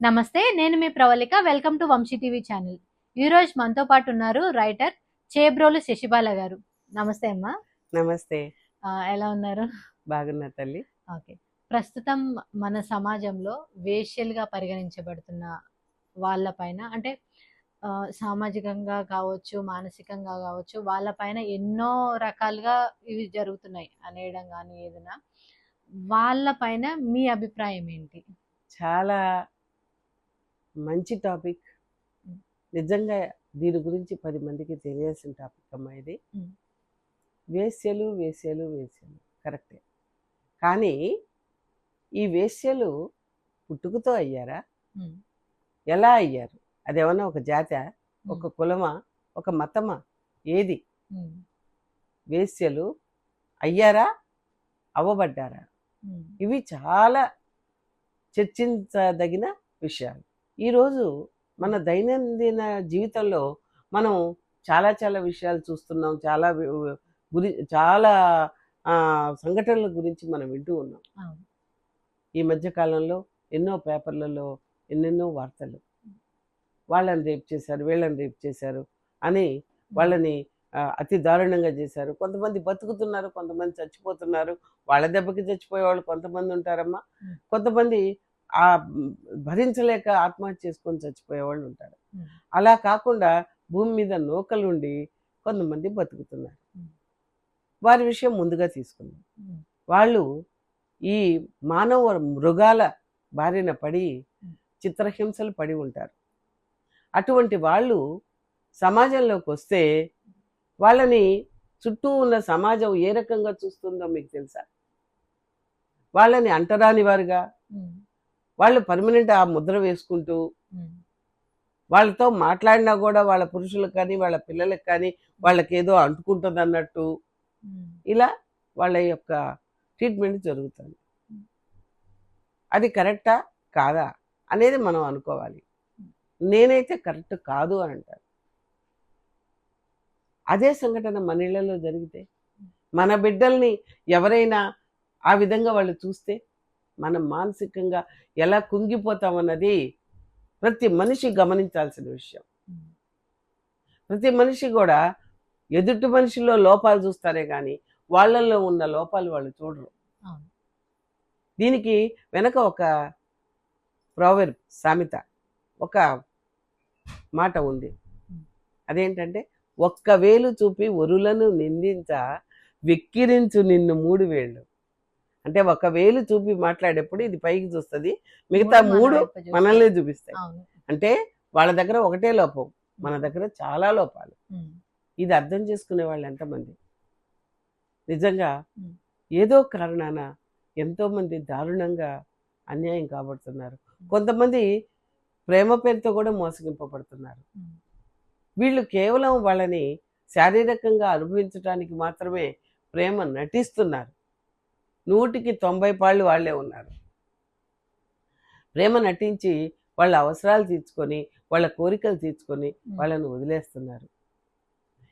నమస్తే నేను మీ Pravalika. Welcome to Vamshi TV channel. ఈ రోజు మనతో పాటు ఉన్నారు రైటర్ చేబ్రోలు శశిబాల గారు. నమస్తే అమ్మా. నమస్తే. ఎలా ఉన్నారు? బాగున్నా తల్లి. ఓకే. ప్రస్తుతం మన సమాజంలో వేశ్యలుగా పరిగణించబడుతున్న వాళ్ళపైన అంటే సామాజికంగా కావచ్చు మానసికంగా కావచ్చు వాళ్ళపైన ఎన్నో రకాలుగా ఇవి జరుగుతున్నాయి అనేయడం కానీ ఏదైనా. వాళ్ళపైన మీ అభిప్రాయం ఏంటి? చాలా మంచి టాపిక్. నిజంగా దీని గురించి పది మందికి తెలియాల్సిన టాపిక్ అమ్మా ఇది. వేశ్యలు వేశ్యలు వేశ్యలు. కరెక్టే. కానీ ఈ వేశ్యలు పుట్టుకతో అయ్యారా? ఎలా అయ్యారు? అదేమన్నా ఒక జాత ఒక కులమా ఒక మతమా? ఏది? వేశ్యలు అయ్యారా? అవ్వబడ్డారా? ఇవి చాలా చర్చించదగిన విషయాలు. ఈరోజు మన దైనందిన జీవితంలో మనం చాలా చాలా విషయాలు చూస్తున్నాం. చాలా గురి చాలా సంఘటనల గురించి మనం వింటూ ఉన్నాం. ఈ మధ్య కాలంలో ఎన్నో పేపర్లలో ఎన్నెన్నో వార్తలు. వాళ్ళని రేప్ చేశారు వీళ్ళని రేప్ చేశారు అని వాళ్ళని అతి దారుణంగా చేశారు. కొంతమంది బతుకుతున్నారు కొంతమంది చచ్చిపోతున్నారు. వాళ్ళ దెబ్బకి చచ్చిపోయే వాళ్ళు కొంతమంది ఉంటారమ్మా. కొంతమంది ఆ భరించలేక ఆత్మహత్య చేసుకొని చచ్చిపోయే వాళ్ళు ఉంటారు. అలా కాకుండా భూమి మీద నూకలుండి కొంతమంది బతుకుతున్నారు. వారి విషయం ముందుగా తీసుకుందాం. వాళ్ళు ఈ మానవ మృగాల బారిన పడి. చిత్రహింసలు పడి ఉంటారు. అటువంటి వాళ్ళు సమాజంలోకి వస్తే వాళ్ళని చుట్టూ ఉన్న సమాజం ఏ రకంగా చూస్తుందో మీకు తెలుసా? వాళ్ళని అంటరాని వారుగా వాళ్ళు పర్మనెంట్ ఆ ముద్ర వేసుకుంటూ వాళ్ళతో మాట్లాడినా కూడా వాళ్ళ పురుషులకు కానీ వాళ్ళ పిల్లలకు కానీ వాళ్ళకి ఏదో అంటుకుంటుంది అన్నట్టు ఇలా వాళ్ళ యొక్క ట్రీట్మెంట్ జరుగుతుంది. అది కరెక్టా కాదా? అనేది మనం అనుకోవాలి. నేనైతే కరెక్ట్ కాదు అని అంటాను అదే సంఘటన మన ఇళ్ళలో జరిగితే మన బిడ్డల్ని ఎవరైనా ఆ విధంగా వాళ్ళు చూస్తే మనం మానసికంగా ఎలా కుంగిపోతామన్నది ప్రతి మనిషి గమనించాల్సిన విషయం. ప్రతి మనిషి కూడా ఎదుటి మనిషిలో లోపాలు చూస్తారే కానీ వాళ్ళల్లో ఉన్న లోపాలు వాళ్ళు చూడరు. దీనికి వెనక ఒక ప్రావెర్ సామెత ఒక మాట ఉంది. అదేంటంటే ఒక్క వేలు చూపి ఒరులను నిందించ వెక్కిరించు నిన్ను మూడు వేళ్ళు. అంటే ఒక వేలు చూపి మాట్లాడేప్పుడు ఇది పైకి చూస్తుంది. మిగతా మూడు. మనల్ని చూపిస్తాయి. అంటే వాళ్ళ దగ్గర ఒకటే లోపం మన దగ్గర చాలా లోపాలు. ఇది అర్థం చేసుకునే వాళ్ళు ఎంతమంది? నిజంగా. ఏదో కారణాన ఎంతో మంది దారుణంగా అన్యాయం కాబడుతున్నారు. కొంతమంది ప్రేమ పేరుతో కూడా మోసగింపబడుతున్నారు. వీళ్ళు కేవలం వాళ్ళని శారీరకంగా అనుభవించడానికి మాత్రమే ప్రేమ నటిస్తున్నారు. నూటికి తొంభై పాళ్ళు వాళ్ళే ఉన్నారు. ప్రేమ నటించి వాళ్ళ అవసరాలు తీర్చుకొని వాళ్ళ కోరికలు తీర్చుకొని వాళ్ళని వదిలేస్తున్నారు.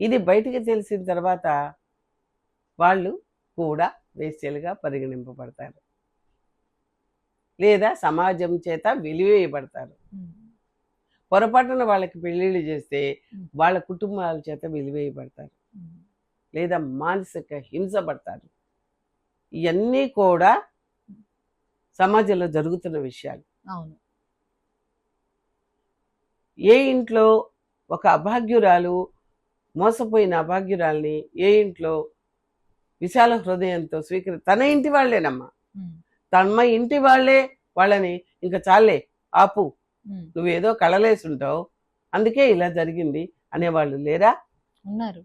ఇది బయటికి తెలిసిన తర్వాత వాళ్ళు కూడా వేశ్యలుగా పరిగణింపబడతారు. లేదా సమాజం చేత వెలివేయబడతారు. పొరపాటున వాళ్ళకి పెళ్ళిళ్ళు చేస్తే. వాళ్ళ కుటుంబాల చేత వెలివేయబడతారు. లేదా మానసిక హింస పడతారు. ఇవన్నీ కూడా సమాజంలో జరుగుతున్న విషయాలు. అవును. ఏ ఇంట్లో ఒక అభాగ్యురాలు మోసపోయిన అభాగ్యురాల్ని ఏ ఇంట్లో విశాల హృదయంతో స్వీకరి తన ఇంటి వాళ్ళేనమ్మా. ఉమ్, తమ ఇంటి వాళ్ళే వాళ్ళని ఇంకా చాలే ఆపు. నువ్వేదో కళలేసుంటావు అందుకే ఇలా జరిగింది అనేవాళ్ళు లేరా? ఉన్నారు.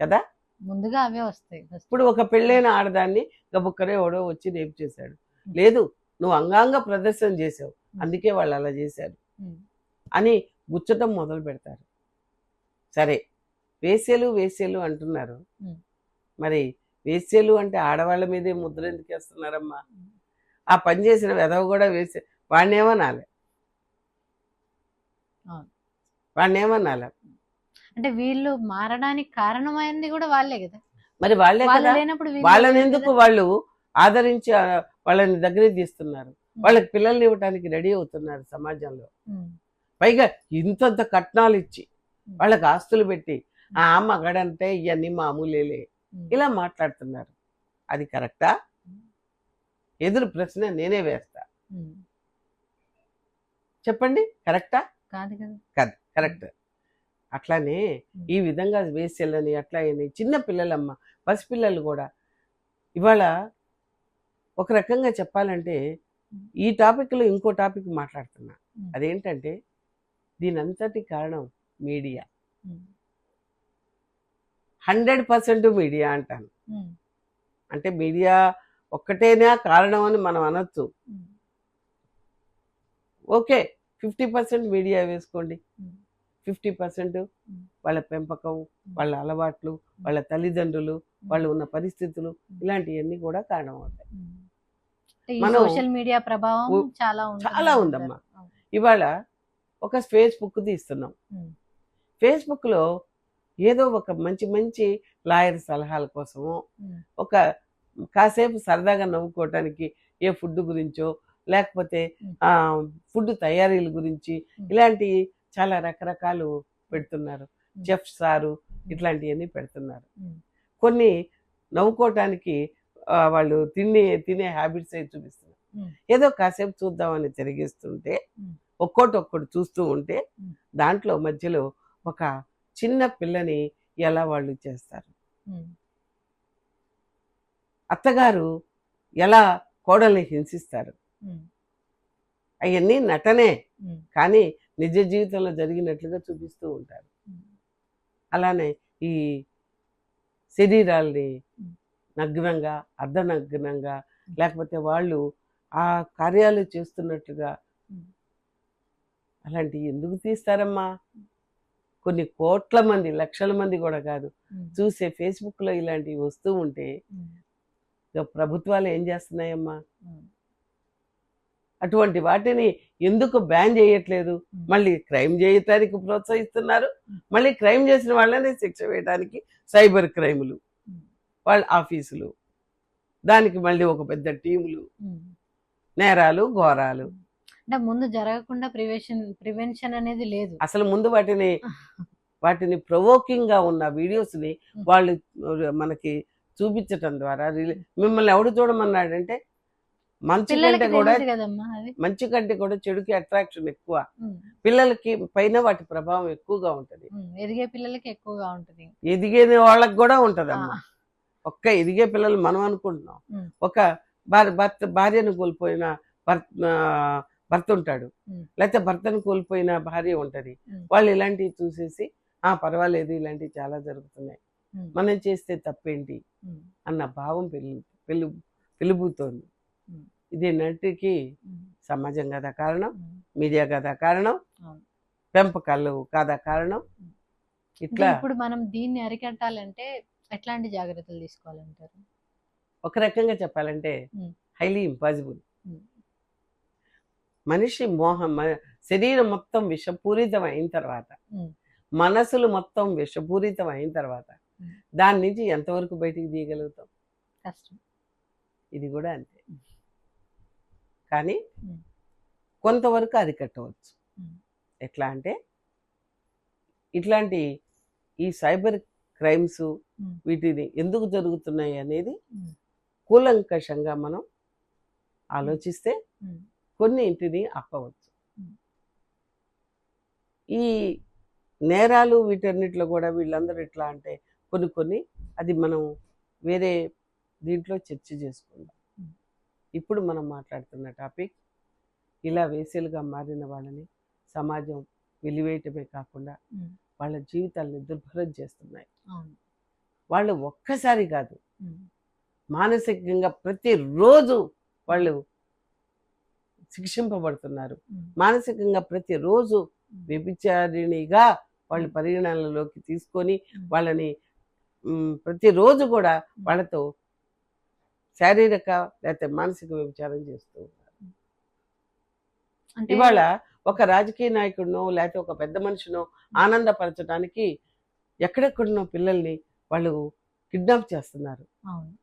కదా? ముందుగా అవే వస్తాయి. ఇప్పుడు ఒక పెళ్ళైన ఆడదాన్ని గబుక్కరే ఎవడో వచ్చి రేపు చేశాడు. లేదు నువ్వు అంగాంగ ప్రదర్శన చేసావు అందుకే వాళ్ళు అలా చేశారు. అని గుచ్చటం మొదలు పెడతారు. సరే వేశ్యలు వేశ్యలు అంటున్నారు. మరి వేశ్యలు అంటే ఆడవాళ్ళ మీదే ముద్ర ఎందుకు వేస్తున్నారమ్మా? ఆ పని చేసిన వెధవ కూడా వేసే వాడినేమనాలి. వాడినేమనాలి? అంటే వీళ్ళు మారడానికి కారణమైంది కూడా వాళ్ళే కదా. మరి వాళ్ళే కదా. వాళ్ళని ఎందుకు. వాళ్ళు ఆదరించి వాళ్ళని దగ్గరికి తీస్తున్నారు? వాళ్ళకి పిల్లల్ని ఇవ్వటానికి రెడీ అవుతున్నారు సమాజంలో. పైగా ఇంతంత కట్నాలు ఇచ్చి వాళ్ళకి ఆస్తులు పెట్టి ఆ మగడంటే ఇవన్నీ మామూలేలే ఇలా మాట్లాడుతున్నారు. అది కరెక్టా? ఎదురు ప్రశ్న నేనే వేస్తా. చెప్పండి. కరెక్టా? కాదు కదా. కాదు. కరెక్ట్. అట్లానే ఈ విధంగా వేసేళ్ళని అట్లా అని చిన్న పిల్లలమ్మ పసిపిల్లలు కూడా. ఇవాళ ఒక రకంగా చెప్పాలంటే ఈ టాపిక్లో ఇంకో టాపిక్ మాట్లాడుతున్నా. అదేంటంటే దీని అంతటి కారణం మీడియా. హండ్రెడ్ పర్సెంట్ మీడియా అంటాను. అంటే మీడియా ఒక్కటేనా కారణం అని మనం అనొచ్చు. ఓకే ఫిఫ్టీ పర్సెంట్ మీడియా వేసుకోండి. ఫిఫ్టీ పర్సెంట్ వాళ్ళ పెంపకం వాళ్ళ అలవాట్లు వాళ్ళ తల్లిదండ్రులు వాళ్ళు ఉన్న పరిస్థితులు ఇలాంటివన్నీ కూడా కారణం అవుతాయి సోషల్ మీడియా ప్రభావం చాలా చాలా ఉందమ్మా. ఇవాళ ఒక ఫేస్బుక్ తీస్తున్నాం. ఉమ్. ఫేస్బుక్లో ఏదో ఒక మంచి మంచి లాయర్ సలహాల కోసము. ఒక కాసేపు సరదాగా నవ్వుకోవటానికి ఏ ఫుడ్ గురించో లేకపోతే ఫుడ్ తయారీల గురించి. ఇలాంటి చాలా రకరకాలు పెడుతున్నారు. చెఫ్ సారు ఇట్లాంటివన్నీ పెడుతున్నారు. కొన్ని నవ్వుకోవటానికి వాళ్ళు తినే తినే హ్యాబిట్స్ అయి చూపిస్తున్నారు. ఏదో కాసేపు చూద్దామని తిరిగిస్తుంటే. ఒక్కోటి ఒక్కటి చూస్తూ ఉంటే. దాంట్లో మధ్యలో ఒక చిన్న పిల్లని ఎలా వాళ్ళు చేస్తారు. అత్తగారు ఎలా కోడల్ని హింసిస్తారు. అవన్నీ నటనే. కానీ నిజ జీవితంలో జరిగినట్లుగా చూపిస్తూ ఉంటారు. అలానే ఈ శరీరాల్ని. నగ్నంగా అర్ధనగ్నంగా లేకపోతే వాళ్ళు ఆ కార్యాలు చేస్తున్నట్లుగా ఉమ్. అలాంటివి ఎందుకు తీస్తారమ్మా కొన్ని కోట్ల మంది లక్షల మంది కూడా కాదు. చూసే ఫేస్బుక్లో ఇలాంటివి వస్తూ ఉంటే ప్రభుత్వాలు ఏం చేస్తున్నాయమ్మా. అటువంటి వాటిని ఎందుకు బ్యాన్ చేయట్లేదు. మళ్ళీ క్రైమ్ చేయటానికి ప్రోత్సహిస్తున్నారు. మళ్ళీ క్రైమ్ చేసిన వాళ్ళని శిక్ష వేయడానికి సైబర్ క్రైములు. వాళ్ళ ఆఫీసులు దానికి మళ్ళీ ఒక పెద్ద టీములు. నేరాలు ఘోరాలు అంటే ముందు జరగకుండా ప్రివెన్షన్ ప్రివెన్షన్ అనేది లేదు అసలు ముందు వాటిని వాటిని ప్రొవోకింగ్గా ఉన్న వీడియోస్ని. వాళ్ళు మనకి చూపించటం ద్వారా మిమ్మల్ని ఎవడు చూడమన్నాడంటే మంచి కంటే కూడా మంచి కంటే కూడా చెడుకి అట్రాక్షన్ ఎక్కువ. పిల్లలకి పైన వాటి ప్రభావం ఎక్కువగా ఉంటది. ఎదిగే పిల్లలకి ఎక్కువగా ఉంటుంది ఎదిగే వాళ్ళకి కూడా ఉంటది. ఒక్క ఎదిగే పిల్లలు మనం అనుకుంటున్నాం. ఒక భర్త భార్యను కోల్పోయిన భర్త భర్త ఉంటాడు. లేకపోతే భర్తను కోల్పోయిన భార్య ఉంటది. వాళ్ళు ఇలాంటివి చూసేసి ఆ పర్వాలేదు ఇలాంటివి చాలా జరుగుతున్నాయి. మనం చేస్తే తప్పేంటి. అన్న భావం పెళ్ళు పెళ్ళు పెలుబుతోంది ఉమ్. ఇది నటికి ఉమ్. సమాజం కదా కారణం. మీడియా కదా కారణం. పెంపకాలు కాదా కారణం ఇట్లా ఇప్పుడు మనం దీన్ని అరికట్టాలంటే ఎట్లాంటి జాగ్రత్తలు తీసుకోవాలంటారు ఒక రకంగా చెప్పాలంటే. Highly impossible. మనిషి మోహం శరీరం మొత్తం విషపూరితం అయిన తర్వాత. మనసులు మొత్తం విషపూరితం అయిన తర్వాత. దాని నుంచి ఎంతవరకు బయటికి తీయగలుగుతాం కష్టం ఇది కూడా అంతే కానీ. కొంతవరకు అరికట్టవచ్చు. ఎట్లా అంటే ఇట్లాంటి ఈ సైబర్ క్రైమ్స్. వీటిని ఎందుకు జరుగుతున్నాయి అనేది. కూలంకషంగా మనం ఆలోచిస్తే ఉమ్. కొన్నింటిని ఆపవచ్చు. ఈ నేరాలు వీటన్నిటిలో కూడా వీళ్ళందరూ ఎట్లా అంటే కొన్ని కొన్ని అది మనం వేరే దీంట్లో చర్చ చేసుకుందాం. ఇప్పుడు మనం మాట్లాడుతున్న టాపిక్ ఇలా వేసేలుగా మారిన వాళ్ళని సమాజం వెలివేయటమే కాకుండా. వాళ్ళ జీవితాలని దుర్భరం చేస్తున్నాయి వాళ్ళు ఒక్కసారి కాదు. మానసికంగా ప్రతిరోజు వాళ్ళు శిక్షింపబడుతున్నారు. మానసికంగా ప్రతిరోజు వ్యభిచారిణిగా వాళ్ళు పరిగణనలోకి తీసుకొని వాళ్ళని ప్రతిరోజు కూడా వాళ్ళతో శారీరక లేకపోతే మానసిక వ్యభిచారం చేస్తూ అంటే ఇవాళ ఒక రాజకీయ నాయకుడినో లేకపోతే ఒక పెద్ద మనిషినో ఆనందపరచడానికి ఎక్కడెక్కడున్నో పిల్లల్ని వాళ్ళు కిడ్నాప్ చేస్తున్నారు.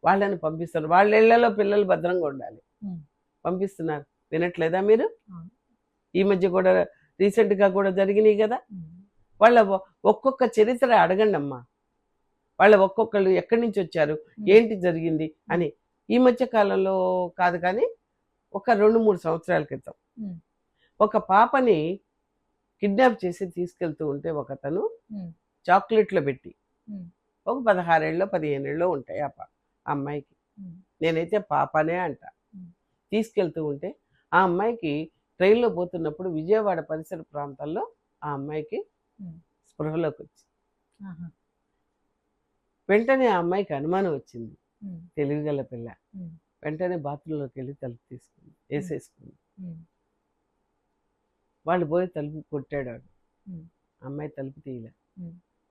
వాళ్ళని పంపిస్తున్నారు. వాళ్ళ ఇళ్ళలో పిల్లలు భద్రంగా ఉండాలి. పంపిస్తున్నారు. వినట్లేదా మీరు. ఈ మధ్య కూడా రీసెంట్గా కూడా జరిగినాయి కదా. వాళ్ళ ఒక్కొక్క చరిత్ర అడగండి అమ్మా వాళ్ళ ఒక్కొక్కళ్ళు ఎక్కడి నుంచి వచ్చారు. ఏంటి జరిగింది? అని ఈ మధ్య కాలంలో కాదు కానీ ఒక రెండు మూడు సంవత్సరాల క్రితం. ఒక పాపని కిడ్నాప్ చేసి తీసుకెళ్తూ ఉంటే ఒకతను ఉమ్. చాక్లెట్లో పెట్టి. ఒక పదహారేళ్ళలో పదిహేనేళ్ళలో ఉంటాయి ఆ అమ్మాయికి. నేనైతే పాపనే అంట. తీసుకెళ్తూ ఉంటే ఆ అమ్మాయికి ట్రైన్లో పోతున్నప్పుడు విజయవాడ పరిసర ప్రాంతాల్లో ఆ అమ్మాయికి. స్పృహలోకి వచ్చి ఆహా. వెంటనే ఆ అమ్మాయికి అనుమానం వచ్చింది ఉమ్. తెలివిగల పిల్ల. వెంటనే బాత్రూంలోకి వెళ్ళి తలుపు తీసుకుంది వేసేసుకుంది. వాళ్ళు పోయి తలుపు కొట్టాడు. అమ్మాయి తలుపు తీయలే.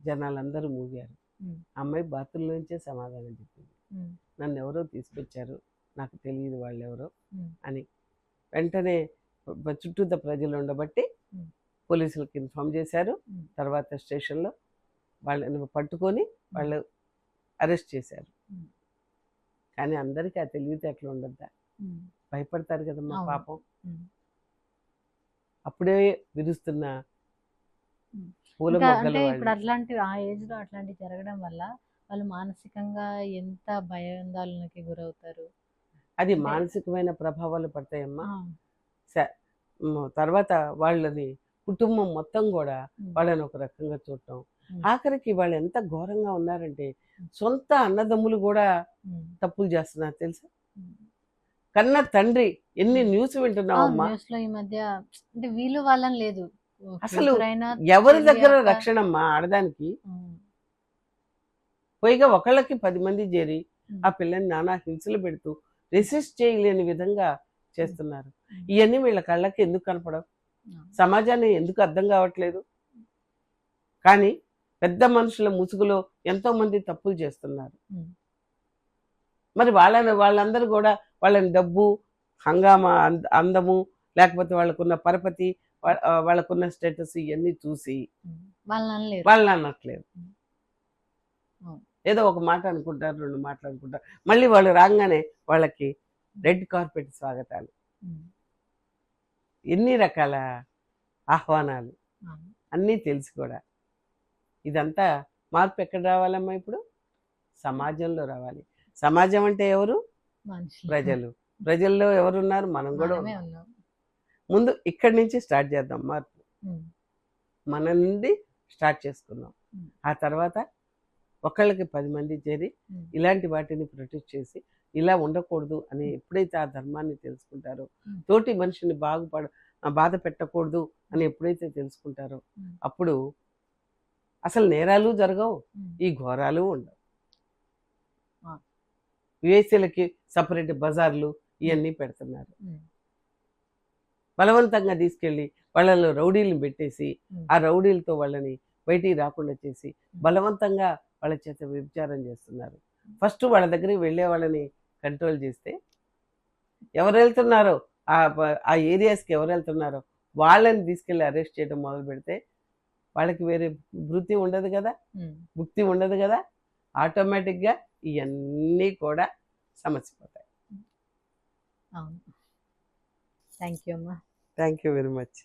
జనాలందరూ మూగారు. అమ్మాయి బాత్రూంలో నుంచే సమాధానం చెప్పింది. నన్ను ఎవరో తీసుకొచ్చారు నాకు తెలియదు వాళ్ళు ఎవరో. అని వెంటనే చుట్టూత ప్రజలు ఉండబట్టి. పోలీసులకు ఇన్ఫామ్ చేశారు. తర్వాత స్టేషన్లో వాళ్ళని పట్టుకొని వాళ్ళు అరెస్ట్ చేశారు. కానీ అందరికీ ఆ తెలివితేటలు ఉండద్దా. భయపడతారు కదమ్మా. పాపం. అప్పుడే విరుస్తున్న. పూల మొగ్గలు ఇప్పుడు అట్లాంటి ఆ ఏజ్లో అట్లాంటివి జరగడం వల్ల వాళ్ళు మానసికంగా ఎంత భయాందోళనకి గురవుతారు అది మానసికమైన ప్రభావాలు పడతాయమ్మా తర్వాత వాళ్ళని కుటుంబం మొత్తం కూడా. వాళ్ళని ఒక రకంగా చూడటం. ఆఖరికి వాళ్ళు ఎంత ఘోరంగా ఉన్నారంటే సొంత అన్నదమ్ములు కూడా. తప్పులు చేస్తున్నారు తెలుసా. కన్న తండ్రి ఎన్ని. న్యూస్ వింటున్నావు అవును, అమ్మా న్యూస్లో ఈ మధ్య అంటే వీళ్ళు వాళ్ళని లేదు అసలు ఎవరి దగ్గర రక్షణ అమ్మా ఆడదానికి. పైగా ఒకళ్ళకి పది మంది చేరి. ఆ పిల్లని నానా హింసలు పెడుతూ రెసిస్ట్ చేయలేని విధంగా చేస్తున్నారు. ఇవన్నీ వీళ్ళ కళ్ళకి ఎందుకు కనపడవు. సమాజాన్ని ఎందుకు అర్థం కావట్లేదు కానీ పెద్ద మనుషుల ముసుగులో ఎంతో మంది తప్పులు చేస్తున్నారు. మరి వాళ్ళని వాళ్ళందరూ కూడా వాళ్ళని డబ్బు హంగామా అంద- అందము లేకపోతే వాళ్ళకున్న పరపతి వాళ్ళకున్న స్టేటస్ ఇవన్నీ చూసి. వాళ్ళని అనట్లేదు. ఏదో ఒక మాట అనుకుంటారు రెండు మాటలు అనుకుంటారు మళ్ళీ వాళ్ళు రాగానే వాళ్ళకి రెడ్ కార్పెట్ స్వాగతాలు. ఎన్ని రకాల ఆహ్వానాలు. అన్నీ తెలుసు కూడా ఇదంతా మార్పు ఎక్కడ రావాలమ్మా ఇప్పుడు? సమాజంలో రావాలి. సమాజం అంటే ఎవరు? ప్రజలు. ప్రజల్లో ఎవరున్నారు? మనం కూడా ముందు ఇక్కడి నుంచి స్టార్ట్ చేద్దాం మార్పు. మన నుండి స్టార్ట్ చేసుకుందాం. ఆ తర్వాత ఒకళ్ళకి పది మంది చేరి. ఇలాంటి వాటిని ప్రొటెక్ట్ చేసి ఇలా ఉండకూడదు అని ఎప్పుడైతే ఆ ధర్మాన్ని తెలుసుకుంటారో. తోటి మనిషిని బాగుపడ బాధ పెట్టకూడదు అని ఎప్పుడైతే తెలుసుకుంటారో. అప్పుడు అసలు నేరాలు జరగవు. ఈ ఘోరాలు ఉండవు ఆ. వివేచీలకి సపరేట్ బజార్లు ఇవన్నీ పెడుతున్నారు. బలవంతంగా తీసుకెళ్ళి వాళ్ళలో రౌడీలను పెట్టేసి. ఆ రౌడీలతో వాళ్ళని బయటికి రాకుండా చేసి బలవంతంగా వాళ్ళ చేత వ్యభిచారం చేస్తున్నారు ఫస్ట్ వాళ్ళ దగ్గరికి వెళ్ళే వాళ్ళని కంట్రోల్ చేస్తే ఎవరు వెళ్తున్నారో ఆ ఏరియాస్కి ఎవరు వెళ్తున్నారో వాళ్ళని తీసుకెళ్ళి అరెస్ట్ చేయడం మొదలు పెడితే వాళ్ళకి వేరే వృత్తి ఉండదు కదా. ముక్తి ఉండదు కదా ఆటోమేటిక్గా ఇవన్నీ కూడా సమస్య పోతాయి థ్యాంక్ యూ అమ్మా. Thank you very much